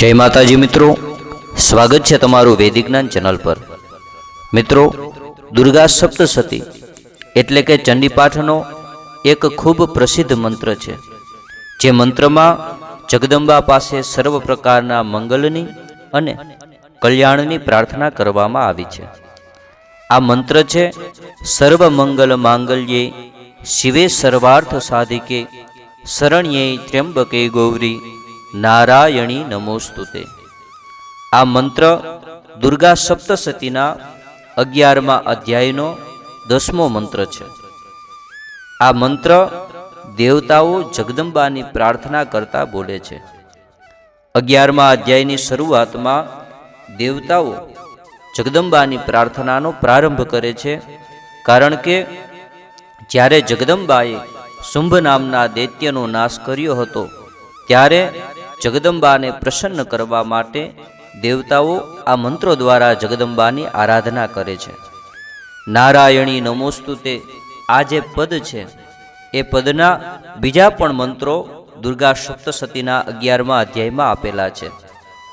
જય માતાજી મિત્રો. સ્વાગત છે તમારું વૈદિક જ્ઞાન ચેનલ પર. મિત્રો, દુર્ગા સપ્તસતી એટલે કે ચંડીપાઠનો એક ખૂબ પ્રસિદ્ધ મંત્ર છે. જે મંત્રમાં જગદંબા પાસે સર્વ પ્રકારના મંગલની અને કલ્યાણની પ્રાર્થના કરવામાં આવી છે. આ મંત્ર છે, સર્વ મંગલ માંગલ્યે શિવે સર્વાર્થ સાધિકે શરણ્યે ત્ર્યંબકે ગૌરી નારાયણી નમોસ્તુતે. આ મંત્ર દુર્ગા સપ્તસતીના અગિયારમા અધ્યાયનો દસમો મંત્ર છે. આ મંત્ર દેવતાઓ જગદંબાની પ્રાર્થના કરતા બોલે છે. અગિયારમા અધ્યાયની શરૂઆતમાં દેવતાઓ જગદંબાની પ્રાર્થનાનો પ્રારંભ કરે છે, કારણ કે જ્યારે જગદંબાએ શુંભ નામના દૈત્યનો નાશ કર્યો હતો, ત્યારે જગદંબાને પ્રસન્ન કરવા માટે દેવતાઓ આ મંત્રો દ્વારા જગદંબાની આરાધના કરે છે. નારાયણી નમોસ્તુતે આ જે પદ છે. એ પદના બીજા પણ મંત્રો દુર્ગા સપ્તસતીના અગિયારમાં અધ્યાયમાં આપેલા છે.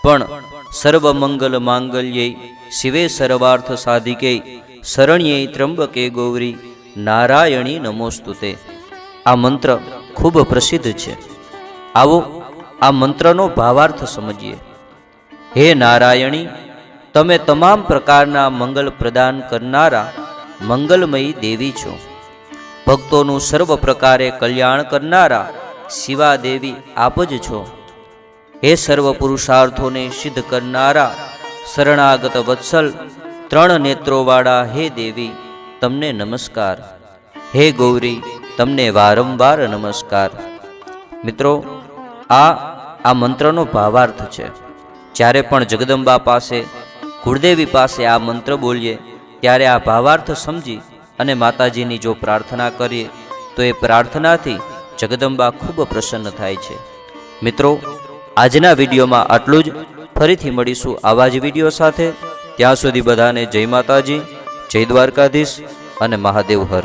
પણ સર્વ મંગલ માંગલ્યે શિવે સર્વાર્થ સાધિકે શરણ્યે ત્રંબકે ગૌરી નારાયણી નમોસ્તુતે. આ મંત્ર ખૂબ પ્રસિદ્ધ છે. આવો આ મંત્રનો ભાવાર્થ સમજીએ. હે નારાયણી, તમે તમામ પ્રકારના મંગલ પ્રદાન કરનારા મંગલમયી દેવી છો. ભક્તોનું સર્વ પ્રકારે કલ્યાણ કરનારા શિવા દેવી આપ જ છો. હે સર્વ પુરુષાર્થોને સિદ્ધ કરનારા શરણાગત વત્સલ ત્રણ નેત્રોવાળા હે દેવી, તમને નમસ્કાર. હે ગૌરી, તમને વારંવાર નમસ્કાર. મિત્રો આ આ મંત્રનો ભાવાર્થ છે. જ્યારે પણ જગદંબા પાસે, કુળદેવી પાસે આ મંત્ર બોલીએ, ત્યારે આ ભાવાર્થ સમજી અને માતાજીની જો પ્રાર્થના કરીએ, તો એ પ્રાર્થનાથી જગદંબા ખૂબ પ્રસન્ન થાય છે. મિત્રો, આજના વિડીયોમાં આટલું જ. ફરીથી મળીશું આવા જ વીડિયો સાથે. ત્યાં સુધી બધાને જય માતાજી, જય દ્વારકાધીશ અને મહાદેવ હર.